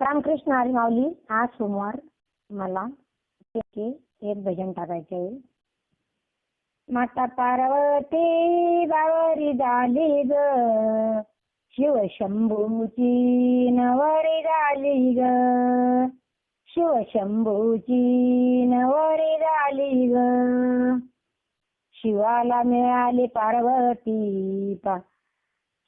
रामकृष्ण हरी माऊली आज सोमवार मला एक भजन टाकायचे आहे. माता पार्वती बावरी झाली ग शिवशंभूची नवरी झाली ग. शिवशंभूची नवरी झाली ग. शिवाला मिळाली पार्वती पा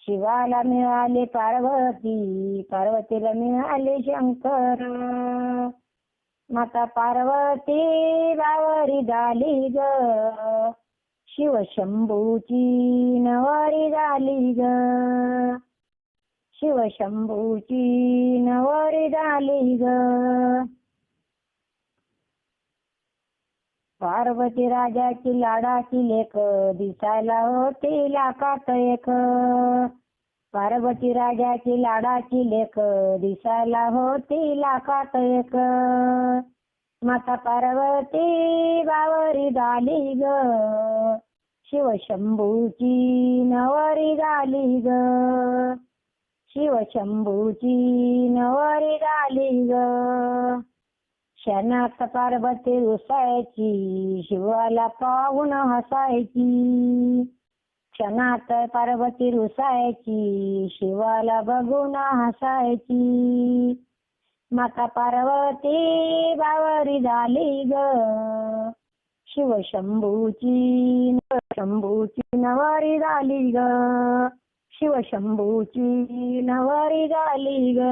शिवाला मिळाले पार्वती पार्वतीला मिळाले शंकर. माता पार्वती बावरी झाली ग. शिवशंभूची नवरी झाली ग. शिवशंभूची नवरी झाली ग. पार्वती राजाची लाडाची लेक दिसायला होती लाखात एक. पार्वती राजाची लाडाची लेक दिसायला होती लाखात एक. माता पार्वती बावरी झाली ग. शिवशंभूची नवरी झाली ग. शिवशंभूची नवरी झाली ग. क्षणात पार्वती रुसायची शिवाला पाहून हसायची. क्षणात पार्वती रुसायची शिवाला बघून हसायची. माता पार्वती बावरी झाली ग. शिवशंभूची शंभूची नवारी झाली ग. शिवशंभूची नवारी झाली ग.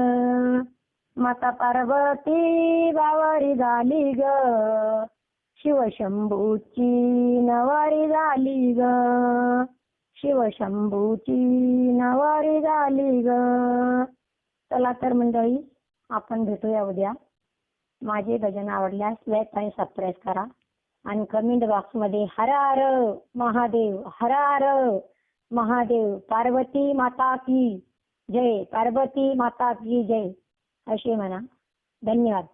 माता पार्वती बावरी झाली ग. शिवशंभूची नवारी झाली ग. शिवशंभूची नवारी झाली ग. चला तर मंडळी आपण भेटूया उद्या. माझे भजन आवडल्यास लाईक आणि सबस्क्राईब करा. आणि कमेंट बॉक्समध्ये हर हर महादेव हर हर महादेव पार्वती माता की जय पार्वती माता की जय. असे म्हणा. धन्यवाद.